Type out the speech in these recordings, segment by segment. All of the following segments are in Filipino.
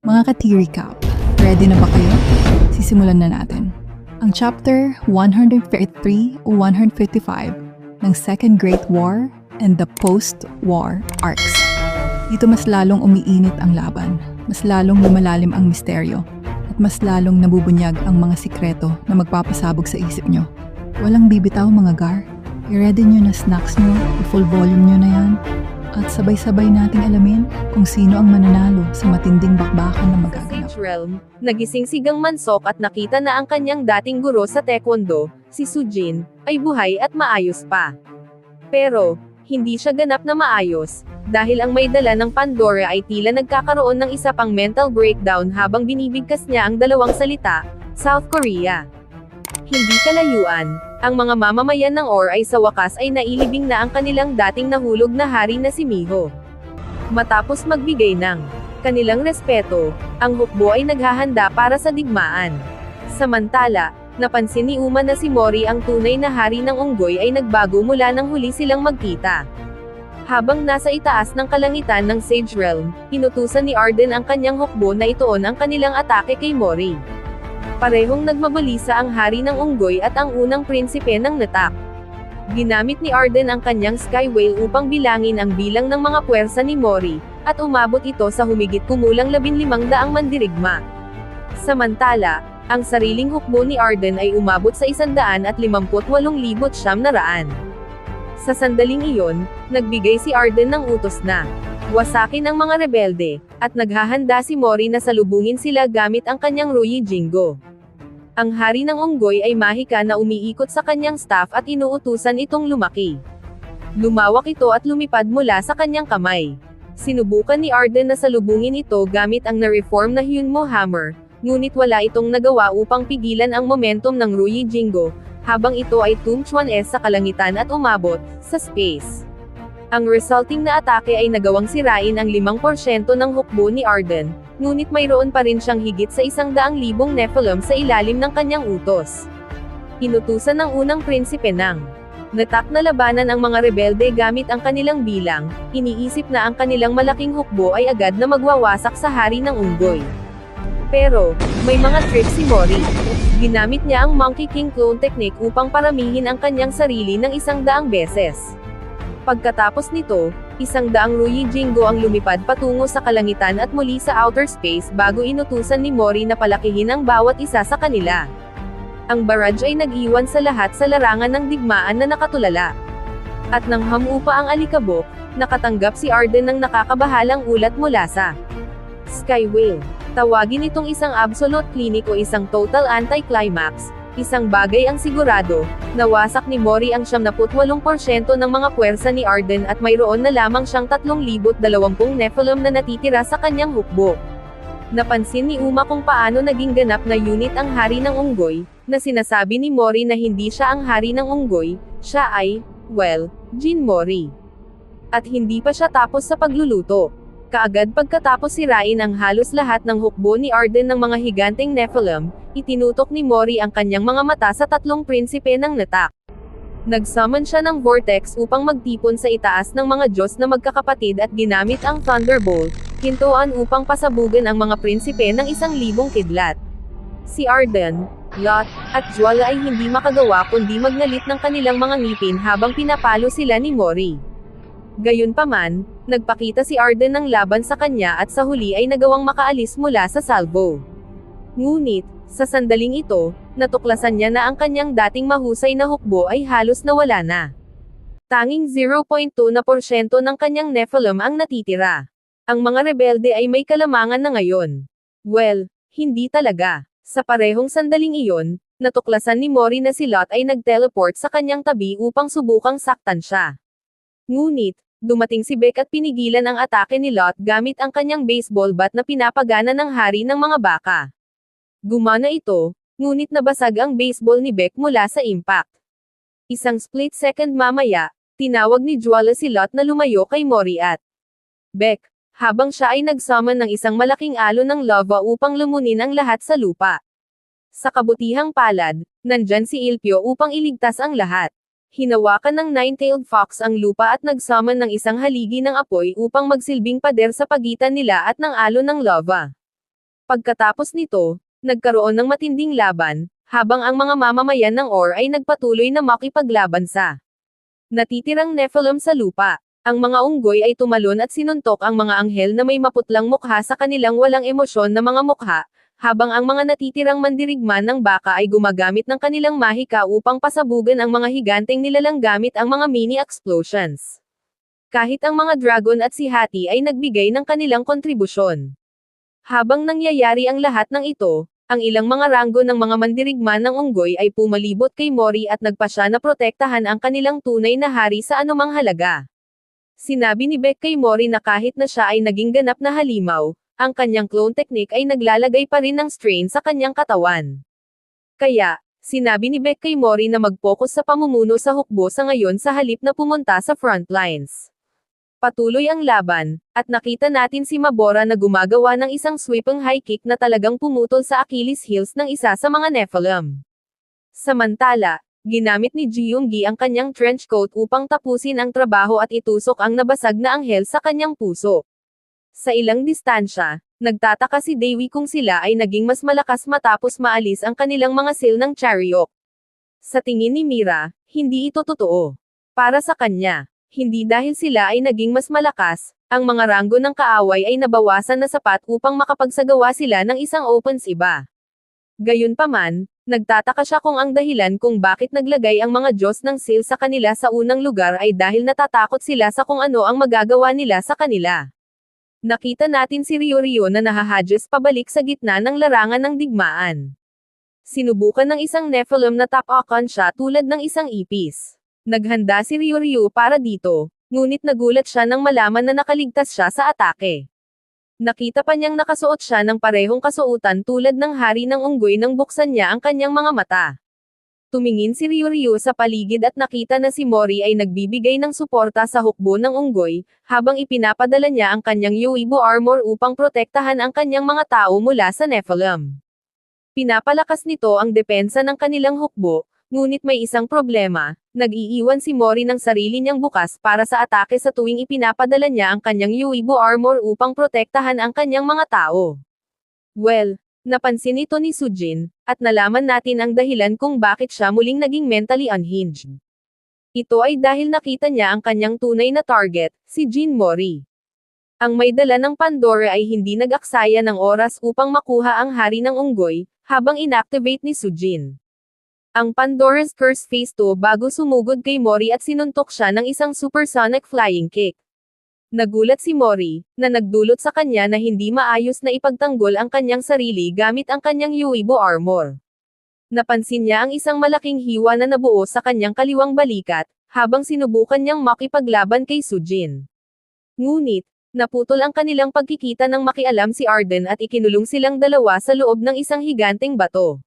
Mga ka-recap, ready na ba kayo? Sisimulan na natin. Ang chapter 153 o 155 ng Second Great War and the Post-War Arcs. Dito mas lalong umiinit ang laban, mas lalong lumalalim ang misteryo, at mas lalong nabubunyag ang mga sikreto na magpapasabog sa isip nyo. Walang bibitaw mga gar. I-ready nyo na snacks nyo, i-full volume nyo na yan, at sabay-sabay nating alamin kung sino ang mananalo sa matinding bakbakan na magaganap. Realm, nagising si Gang Mansok at nakita na ang kanyang dating guro sa Taekwondo, si Sujin, ay buhay at maayos pa. Pero, hindi siya ganap na maayos, dahil ang may dala ng Pandora ay tila nagkakaroon ng isa pang mental breakdown habang binibigkas niya ang dalawang salita, South Korea. Hindi kalayuan, ang mga mamamayan ng Or ay sa wakas ay nailibing na ang kanilang dating nahulog na hari na si Miho. Matapos magbigay ng kanilang respeto, ang hukbo ay naghahanda para sa digmaan. Samantala, napansin ni Uma na si Mori ang tunay na hari ng unggoy ay nagbago mula nang huli silang magkita. Habang nasa itaas ng kalangitan ng Sage Realm, inutusan ni Arden ang kanyang hukbo na ituon ang kanilang atake kay Mori. Parehong nagmabalisa ang hari ng unggoy at ang unang prinsipe ng natak. Ginamit ni Arden ang kanyang Sky Whale upang bilangin ang bilang ng mga puwersa ni Mori, at umabot ito sa humigit kumulang 15 daang mandirigma. Samantala, ang sariling hukbo ni Arden ay umabot sa 158,700 na raan. Sa sandaling iyon, nagbigay si Arden ng utos na wasakin ang mga rebelde, at naghahanda si Mori na salubungin sila gamit ang kanyang Ruyi Jingo. Ang hari ng unggoy ay mahika na umiikot sa kanyang staff at inuutusan itong lumaki. Lumawak ito at lumipad mula sa kanyang kamay. Sinubukan ni Arden na salubungin ito gamit ang na-reform na Hyunmo Hammer, ngunit wala itong nagawa upang pigilan ang momentum ng Ruyi Jingo, habang ito ay tumchuan S sa kalangitan at umabot, sa space. Ang resulting na atake ay nagawang sirain ang 5% ng hukbo ni Arden, ngunit mayroon pa rin siyang higit sa isang daang libong Nephilim sa ilalim ng kanyang utos. Inutusan ng unang prinsipe ng natak na labanan ang mga rebelde gamit ang kanilang bilang, iniisip na ang kanilang malaking hukbo ay agad na magwawasak sa hari ng unggoy. Pero, may mga tricks si Mori. Ginamit niya ang Monkey King Clone Technique upang paramihin ang kanyang sarili ng isang daang beses. Pagkatapos nito, isang daang Ruyi Jingo ang lumipad patungo sa kalangitan at muli sa outer space bago inutusan ni Mori na palakihin ang bawat isa sa kanila. Ang barrage ay nag-iwan sa lahat sa larangan ng digmaan na nakatulala. At nang hamupa ang alikabok, nakatanggap si Arden ng nakakabahalang ulat mula sa Sky Whale. Tawagin itong isang absolute clinic o isang total anti-climax, isang bagay ang sigurado, nawasak ni Mori ang 78% ng mga puwersa ni Arden at mayroon na lamang siyang 3,020 Nephilim na natitira sa kanyang hukbo. Napansin ni Uma kung paano naging ganap na unit ang hari ng unggoy, na sinasabi ni Mori na hindi siya ang hari ng unggoy, siya ay, well, Jin Mori. At hindi pa siya tapos sa pagluluto. Kaagad pagkatapos sirain ang halos lahat ng hukbo ni Arden ng mga higanteng Nephilim, itinutok ni Mori ang kanyang mga mata sa tatlong prinsipe ng natak. Nagsummon siya ng vortex upang magtipon sa itaas ng mga Diyos na magkakapatid at ginamit ang Thunderbolt, hintuan upang pasabugan ang mga prinsipe ng isang libong kidlat. Si Arden, Lot, at Jwala ay hindi makagawa kundi magnalit ng kanilang mga ngipin habang pinapalo sila ni Mori. Gayunpaman, nagpakita si Arden ng laban sa kanya at sa huli ay nagawang makaalis mula sa salvo. Ngunit, sa sandaling ito, natuklasan niya na ang kanyang dating mahusay na hukbo ay halos nawala na. Tanging 0.2 na porsyento ng kanyang Nephilim ang natitira. Ang mga rebelde ay may kalamangan na ngayon. Well, hindi talaga. Sa parehong sandaling iyon, natuklasan ni Mori na si Lot ay nag-teleport sa kanyang tabi upang subukang saktan siya. Ngunit, dumating si Beck at pinigilan ang atake ni Lot gamit ang kanyang baseball bat na pinapagana ng hari ng mga baka. Gumana ito, ngunit nabasag ang baseball ni Beck mula sa impact. Isang split second mamaya, tinawag ni Jwala si Lot na lumayo kay Mori at Beck, habang siya ay nagsummon ng isang malaking alon ng lava upang lumunin ang lahat sa lupa. Sa kabutihang palad, nandyan si Ilpyo upang iligtas ang lahat. Hinawakan ng nine-tailed fox ang lupa at nagsummon ng isang haligi ng apoy upang magsilbing pader sa pagitan nila at ng alon ng lava. Pagkatapos nito, nagkaroon ng matinding laban, habang ang mga mamamayan ng Or ay nagpatuloy na makipaglaban sa natitirang Nephilim sa lupa. Ang mga unggoy ay tumalon at sinuntok ang mga anghel na may maputlang mukha sa kanilang walang emosyon na mga mukha, habang ang mga natitirang mandirigma ng baka ay gumagamit ng kanilang mahika upang pasabugan ang mga higanteng nilalang gamit ang mga mini explosions. Kahit ang mga dragon at si Hati ay nagbigay ng kanilang kontribusyon. Habang nangyayari ang lahat ng ito, ang ilang mga ranggo ng mga mandirigma ng unggoy ay pumalibot kay Mori at nagpasya na protektahan ang kanilang tunay na hari sa anumang halaga. Sinabi ni Beck kay Mori na kahit na siya ay naging ganap na halimaw, ang kanyang clone technique ay naglalagay pa rin ng strain sa kanyang katawan. Kaya, sinabi ni Beck kay Mori na mag-focus sa pamumuno sa hukbo sa ngayon sa halip na pumunta sa front lines. Patuloy ang laban, at nakita natin si Mabora na gumagawa ng isang sweeping high kick na talagang pumutol sa Achilles heels ng isa sa mga Nephilim. Samantala, ginamit ni Jiyoongi ang kanyang trench coat upang tapusin ang trabaho at itusok ang nabasag na anghel sa kanyang puso. Sa ilang distansya, nagtataka si Dewi kung sila ay naging mas malakas matapos maalis ang kanilang mga seal ng chariot. Sa tingin ni Mira, hindi ito totoo. Para sa kanya, hindi dahil sila ay naging mas malakas, ang mga ranggo ng kaaway ay nabawasan na sapat upang makapagsagawa sila ng isang opens iba. Gayunpaman, nagtataka siya kung ang dahilan kung bakit naglagay ang mga Diyos ng seal sa kanila sa unang lugar ay dahil natatakot sila sa kung ano ang magagawa nila sa kanila. Nakita natin si Ryo-Ryo na nahahadges pabalik sa gitna ng larangan ng digmaan. Sinubukan ng isang Nephilim na tapakan siya tulad ng isang ipis. Naghanda si Ryo-Ryo para dito, ngunit nagulat siya nang malaman na nakaligtas siya sa atake. Nakita pa niyang nakasuot siya ng parehong kasuotan tulad ng hari ng unggoy nang buksan niya ang kanyang mga mata. Tumingin si Ryo-Ryo sa paligid at nakita na si Mori ay nagbibigay ng suporta sa hukbo ng unggoy, habang ipinapadala niya ang kanyang Yoibo armor upang protektahan ang kanyang mga tao mula sa Nephilim. Pinapalakas nito ang depensa ng kanilang hukbo, ngunit may isang problema, nag-iiwan si Mori ng sarili niyang bukas para sa atake sa tuwing ipinapadala niya ang kanyang Yoibo armor upang protektahan ang kanyang mga tao. Well, napansin ito ni Sujin, at nalaman natin ang dahilan kung bakit siya muling naging mentally unhinged. Ito ay dahil nakita niya ang kanyang tunay na target, si Jin Mori. Ang may dala ng Pandora ay hindi nag-aksaya ng oras upang makuha ang hari ng unggoy, habang inactivate ni Sujin. Ang Pandora's Curse Phase 2 bago sumugod kay Mori at sinuntok siya ng isang supersonic flying kick. Nagulat si Mori, na nagdulot sa kanya na hindi maayos na ipagtanggol ang kanyang sarili gamit ang kanyang Yuibo armor. Napansin niya ang isang malaking hiwa na nabuo sa kanyang kaliwang balikat, habang sinubukan niyang makipaglaban kay Sujin. Ngunit, naputol ang kanilang pagkikita nang makialam si Arden at ikinulong silang dalawa sa loob ng isang higanteng bato.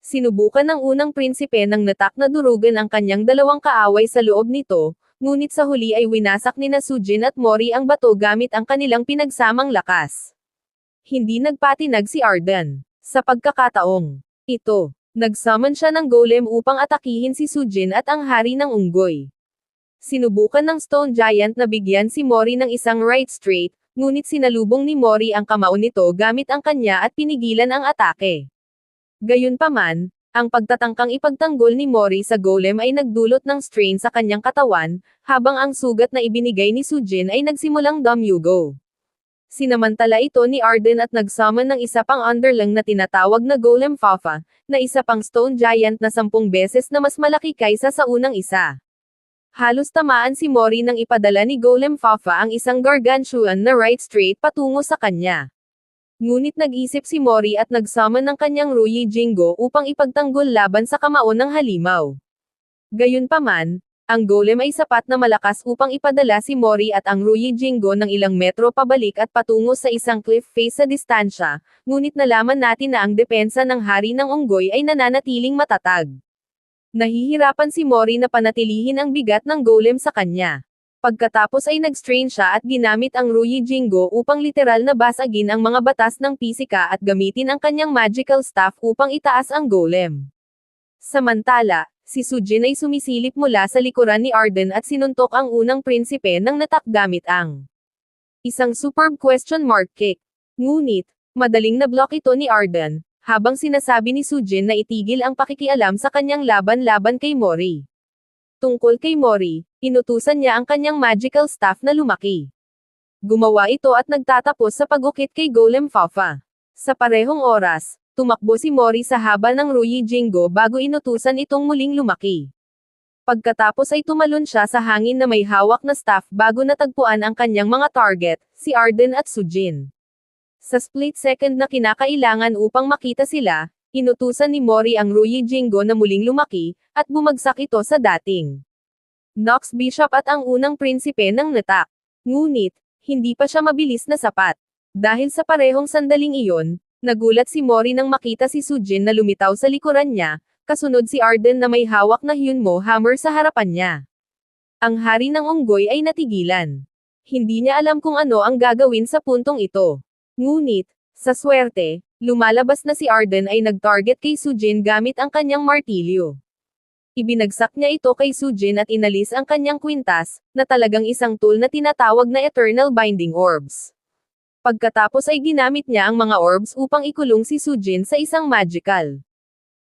Sinubukan ng unang prinsipe ng natak na durugan ang kanyang dalawang kaaway sa loob nito, ngunit sa huli ay winasak ni na Sujin at Mori ang bato gamit ang kanilang pinagsamang lakas. Hindi nagpatinag si Arden. Sa pagkakataong ito, nagsummon siya ng golem upang atakihin si Sujin at ang hari ng unggoy. Sinubukan ng Stone Giant na bigyan si Mori ng isang right straight, ngunit sinalubong ni Mori ang kamao nito gamit ang kanya at pinigilan ang atake. Gayunpaman, ang pagtatangkang ipagtanggol ni Mori sa golem ay nagdulot ng strain sa kanyang katawan, habang ang sugat na ibinigay ni Sujin ay nagsimulang damyugo. Sinamantala ito ni Arden at nagsummon ng isa pang underling na tinatawag na Golem Fafa, na isa pang stone giant na sampung beses na mas malaki kaysa sa unang isa. Halos tamaan si Mori nang ipadala ni Golem Fafa ang isang gargantuan na right straight patungo sa kanya. Ngunit nag-isip si Mori at nagsummon ng kanyang Ruyi Jingo upang ipagtanggol laban sa kamao ng halimaw. Gayunpaman, ang golem ay sapat na malakas upang ipadala si Mori at ang Ruyi Jingo ng ilang metro pabalik at patungo sa isang cliff face sa distansya, ngunit nalaman natin na ang depensa ng hari ng unggoy ay nananatiling matatag. Nahihirapan si Mori na panatilihin ang bigat ng golem sa kanya. Pagkatapos ay nag-strain siya at ginamit ang Ruyi Jingo upang literal na basagin ang mga batas ng pisika at gamitin ang kanyang magical staff upang itaas ang golem. Samantala, si Sujin ay sumisilip mula sa likuran ni Arden at sinuntok ang unang prinsipe ng natak gamit ang isang superb question mark kick. Ngunit, Madaling na-block ito ni Arden, habang sinasabi ni Sujin na itigil ang pakikialam sa kanyang laban-laban kay Mori. Tungkol kay Mori, inutusan niya ang kanyang magical staff na lumaki. Gumawa ito at nagtatapos sa pagukit kay Golem Fafa. Sa parehong oras, tumakbo si Mori sa haba ng Ruyi Jingo bago inutusan itong muling lumaki. Pagkatapos ay tumalon siya sa hangin na may hawak na staff bago natagpuan ang kanyang mga target, si Arden at Sujin. Sa split second na kinakailangan upang makita sila, inutusan ni Mori ang Ruyi Jingo na muling lumaki, at bumagsak ito sa dating Nox Bishop at ang unang prinsipe ng natak. Ngunit, hindi pa siya mabilis na sapat. Dahil sa parehong sandaling iyon, nagulat si Mori nang makita si Sujin na lumitaw sa likuran niya, kasunod si Arden na may hawak na Hyunmo hammer sa harapan niya. Ang hari ng unggoy ay natigilan. Hindi niya alam kung ano ang gagawin sa puntong ito. Ngunit, sa swerte, lumalabas na si Arden ay nag-target kay Sujin gamit ang kanyang martilyo. Ibinagsak niya ito kay Sujin at inalis ang kanyang kwintas, na talagang isang tool na tinatawag na Eternal Binding Orbs. Pagkatapos ay ginamit niya ang mga orbs upang ikulong si Sujin sa isang magical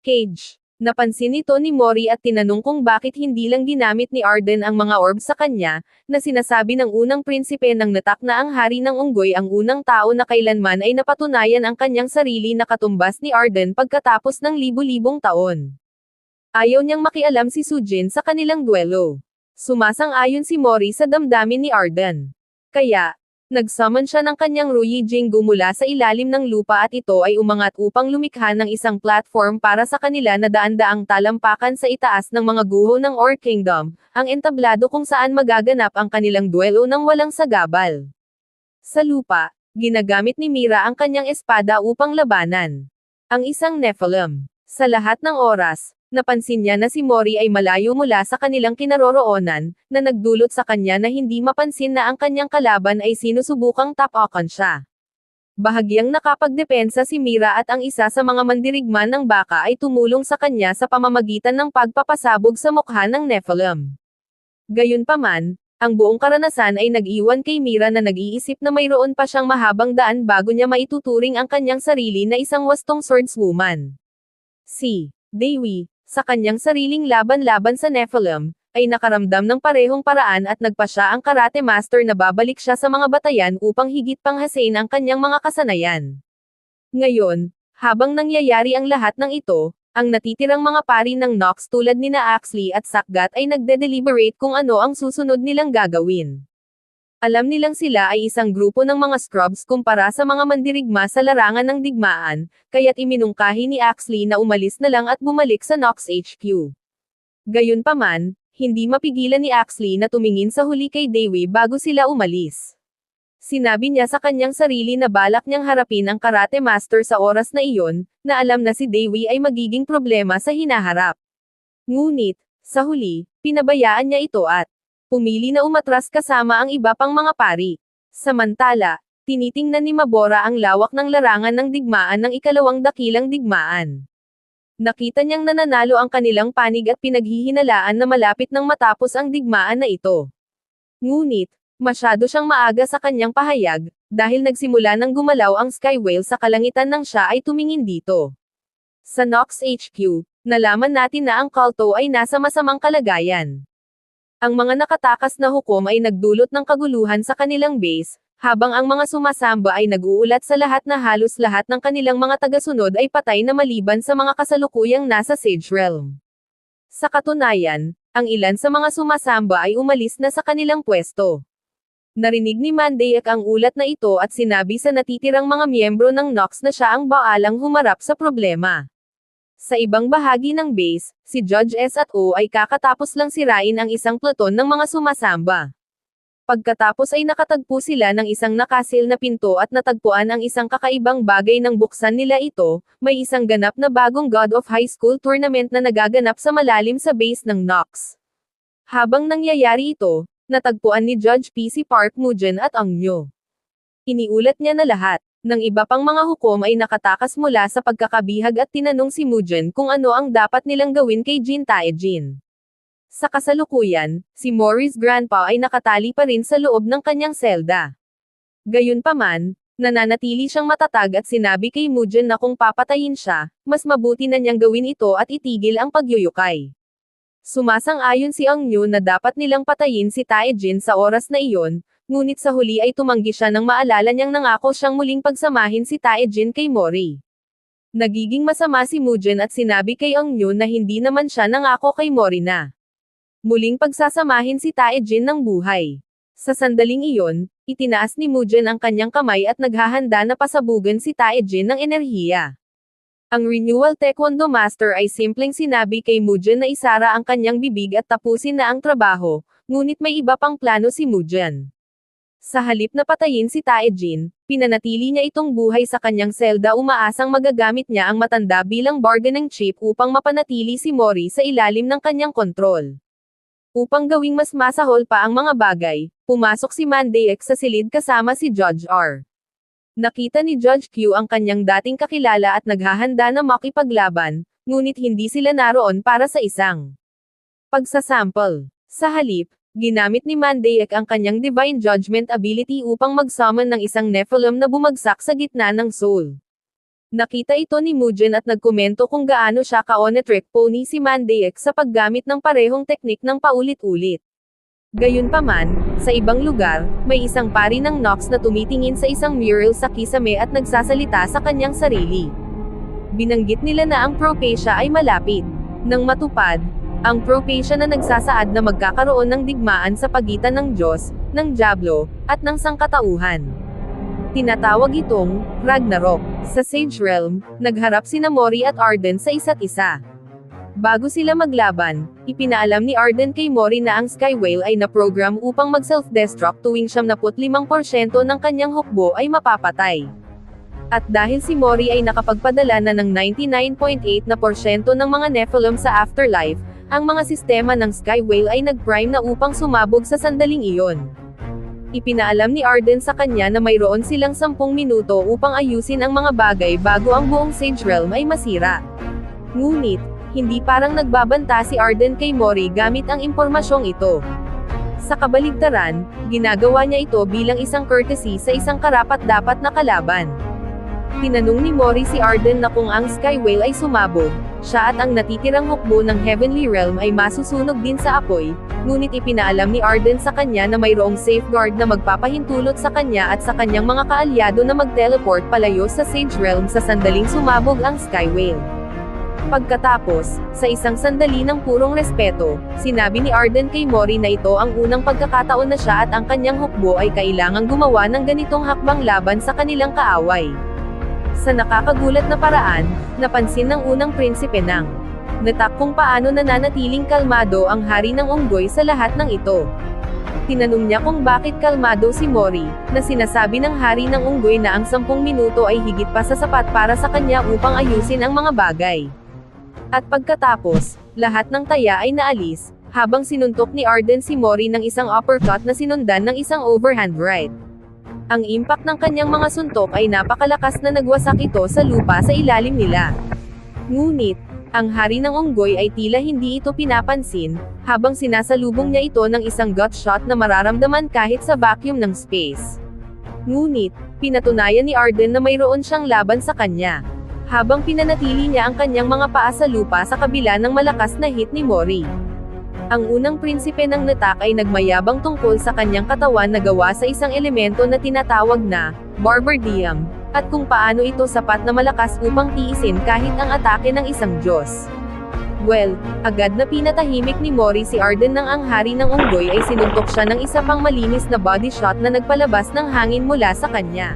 cage. Napansin ito ni Mori at tinanong kung bakit hindi lang ginamit ni Arden ang mga orbs sa kanya, na sinasabi ng unang prinsipe ng natak na ang hari ng unggoy ang unang tao na kailanman ay napatunayan ang kanyang sarili na katumbas ni Arden pagkatapos ng libu-libong taon. Ayaw niyang makialam si Sujin sa kanilang duelo. Sumasang-ayon si Mori sa damdamin ni Arden. Kaya, Nagsummon siya ng kanyang Ruyi Jingu mula sa ilalim ng lupa at ito ay umangat upang lumikha ng isang platform para sa kanila na daan-daang talampakan sa itaas ng mga guho ng Orc Kingdom, ang entablado kung saan magaganap ang kanilang duelo ng walang sagabal. Sa lupa, ginagamit ni Mira ang kanyang espada upang labanan. Ang isang Nephilim. Sa lahat ng oras, napansin niya na si Mori ay malayo mula sa kanilang kinaroroonan, na nagdulot sa kanya na hindi mapansin na ang kanyang kalaban ay sinusubukang tapakan siya. Bahagyang nakapagdepensa si Mira at ang isa sa mga mandirigman ng baka ay tumulong sa kanya sa pamamagitan ng pagpapasabog sa mukha ng Nephilim. Gayunpaman, ang buong karanasan ay nag-iwan kay Mira na nag-iisip na mayroon pa siyang mahabang daan bago niya maituturing ang kanyang sarili na isang wastong swordswoman. Si Dewi, sa kanyang sariling laban-laban sa Nephilim, ay nakaramdam ng parehong paraan at nagpa siya ang karate master na babalik siya sa mga batayan upang higit pang hasain ang kanyang mga kasanayan. Ngayon, habang nangyayari ang lahat ng ito, ang natitirang mga pari ng Nox tulad ni na Axley at Sakgat ay nagde-deliberate kung ano ang susunod nilang gagawin. Alam nilang sila ay isang grupo ng mga scrubs kumpara sa mga mandirigma sa larangan ng digmaan, kaya't iminungkahi ni Axley na umalis na lang at bumalik sa Nox HQ. Gayunpaman, hindi mapigilan ni Axley na tumingin sa huli kay Dewi bago sila umalis. Sinabi niya sa kanyang sarili na balak niyang harapin ang karate master sa oras na iyon, na alam na si Dewi ay magiging problema sa hinaharap. Ngunit, sa huli, pinabayaan niya ito at Pumili na umatras kasama ang iba pang mga pari. Samantala, tinitingnan ni Mabora ang lawak ng larangan ng digmaan ng ikalawang dakilang digmaan. Nakita niyang nananalo ang kanilang panig at pinaghihinalaan na malapit nang matapos ang digmaan na ito. Ngunit, masyado siyang maaga sa kanyang pahayag, dahil nagsimula nang gumalaw ang Sky Whale sa kalangitan nang siya ay tumingin dito. Sa Nox HQ, nalaman natin na ang Kalto ay nasa masamang kalagayan. Ang mga nakatakas na hukom ay nagdulot ng kaguluhan sa kanilang base, habang ang mga sumasamba ay nag-uulat sa lahat na halos lahat ng kanilang mga tagasunod ay patay na maliban sa mga kasalukuyang nasa Sage Realm. Sa katunayan, ang ilan sa mga sumasamba ay umalis na sa kanilang pwesto. Narinig ni Mandayak ang ulat na ito at sinabi sa natitirang mga miyembro ng Nox na siya ang baalang humarap sa problema. Sa ibang bahagi ng base, si Judge S at O ay kakatapos lang sirain ang isang platon ng mga sumasamba. Pagkatapos ay nakatagpo sila ng isang nakasil na pinto at natagpuan ang isang kakaibang bagay ng buksan nila ito, may isang ganap na bagong God of High School tournament na nagaganap sa malalim sa base ng Nox. Habang nangyayari ito, natagpuan ni Judge PC Park Mugen at Ang Nyo. Iniulat niya na lahat ng iba pang mga hukom ay nakatakas mula sa pagkakabihag at tinanong si Mujen kung ano ang dapat nilang gawin kay Jin Taejin. Sa kasalukuyan, si Morris Grandpa ay nakatali pa rin sa loob ng kanyang selda. Gayunpaman, Nananatili siyang matatag at sinabi kay Mujin na kung papatayin siya, mas mabuti na niyang gawin ito at itigil ang pagyuyukay. Sumasang-ayon si Ang Yu na dapat nilang patayin si Taejin sa oras na iyon, ngunit sa huli ay tumanggi siya nang maalala niyang nangako siyang muling pagsamahin si Taejin kay Mori. Nagiging masama si Mujin at sinabi kay Ang Yu na hindi naman siya nangako kay Mori na. Muling pagsasamahin si Taejin ng buhay. Sa sandaling iyon, itinaas ni Mujin ang kanyang kamay at naghahanda na pasabugan si Taejin ng enerhiya. Ang Renewal Taekwondo Master ay simpleng sinabi kay Mujin na isara ang kanyang bibig at tapusin na ang trabaho, ngunit may iba pang plano si Mujin. Sa halip na patayin si Taejin, pinanatili niya itong buhay sa kanyang selda umaasang magagamit niya ang matanda bilang bargaining chip upang mapanatili si Mori sa ilalim ng kanyang kontrol. Upang gawing mas masahol pa ang mga bagay, pumasok si Monday X sa silid kasama si Judge R. Nakita ni Judge Q ang kanyang dating kakilala at naghahanda na makipaglaban, ngunit hindi sila naroon para sa isang pagsasample. Sa halip, ginamit ni Mandaic ang kanyang divine judgment ability upang mag-summon ng isang Nephilim na bumagsak sa gitna ng soul. Nakita ito ni Mujin at nagkomento kung gaano siya ka-on-a-trick pony si Mandaic sa paggamit ng parehong teknik ng paulit-ulit. Gayunpaman, sa ibang lugar, may isang pari ng Nox na tumitingin sa isang mural sa kisame at nagsasalita sa kanyang sarili. Binanggit nila na ang Propacia ay malapit. Nang matupad, ang Propacia na nagsasaad na magkakaroon ng digmaan sa pagitan ng Diyos, ng Diablo, at ng sangkatauhan. Tinatawag itong Ragnarok. Sa Sage Realm, nagharap sina Mori at Arden sa isa't isa. Bago sila maglaban, ipinaalam ni Arden kay Mori na ang Sky Whale ay na-program upang mag-self-destruct tuwing 75% ng kanyang hukbo ay mapapatay. At dahil si Mori ay nakapagpadala na ng 99.8 na porsyento ng mga Nephilim sa afterlife, ang mga sistema ng Sky Whale ay nag-prime na upang sumabog sa sandaling iyon. Ipinaalam ni Arden sa kanya na mayroon silang 10 minuto upang ayusin ang mga bagay bago ang buong Sage Realm ay masira. Ngunit, hindi parang nagbabanta si Arden kay Mori gamit ang impormasyong ito. Sa kabaligtaran, ginagawa niya ito bilang isang courtesy sa isang karapat-dapat na kalaban. Tinanong ni Mori si Arden na kung ang Sky Whale ay sumabog, siya at ang natitirang hukbo ng Heavenly Realm ay masusunog din sa apoy, ngunit ipinaalam ni Arden sa kanya na mayroong safeguard na magpapahintulot sa kanya at sa kanyang mga kaalyado na mag-teleport palayo sa Sage Realm sa sandaling sumabog ang Sky Whale. Pagkatapos, sa isang sandali ng purong respeto, sinabi ni Arden kay Mori na ito ang unang pagkakataon na siya at ang kanyang hukbo ay kailangang gumawa ng ganitong hakbang laban sa kanilang kaaway. Sa nakakagulat na paraan, napansin ng unang prinsipe ng natak kung paano nananatiling kalmado ang hari ng unggoy sa lahat ng ito. Tinanong niya kung bakit kalmado si Mori, na sinasabi ng hari ng unggoy na ang 10 minuto ay higit pa sa sapat para sa kanya upang ayusin ang mga bagay. At pagkatapos, lahat ng taya ay naalis, habang sinuntok ni Arden si Mori ng isang uppercut na sinundan ng isang overhand right. Ang impact ng kanyang mga suntok ay napakalakas na nagwasak ito sa lupa sa ilalim nila. Ngunit, ang hari ng unggoy ay tila hindi ito pinapansin, habang sinasalubong niya ito ng isang gut shot na mararamdaman kahit sa vacuum ng space. Ngunit, pinatunayan ni Arden na mayroon siyang laban sa kanya. Habang pinanatili niya ang kanyang mga paa sa lupa sa kabila ng malakas na hit ni Mori. Ang unang prinsipe ng natak ay nagmayabang tungkol sa kanyang katawan na gawa sa isang elemento na tinatawag na barbardium, at kung paano ito sapat na malakas upang tiisin kahit ang atake ng isang Diyos. Well, agad na pinatahimik ni Mori si Arden ng ang hari ng unggoy ay sinuntok siya ng isa pang malinis na body shot na nagpalabas ng hangin mula sa kanya.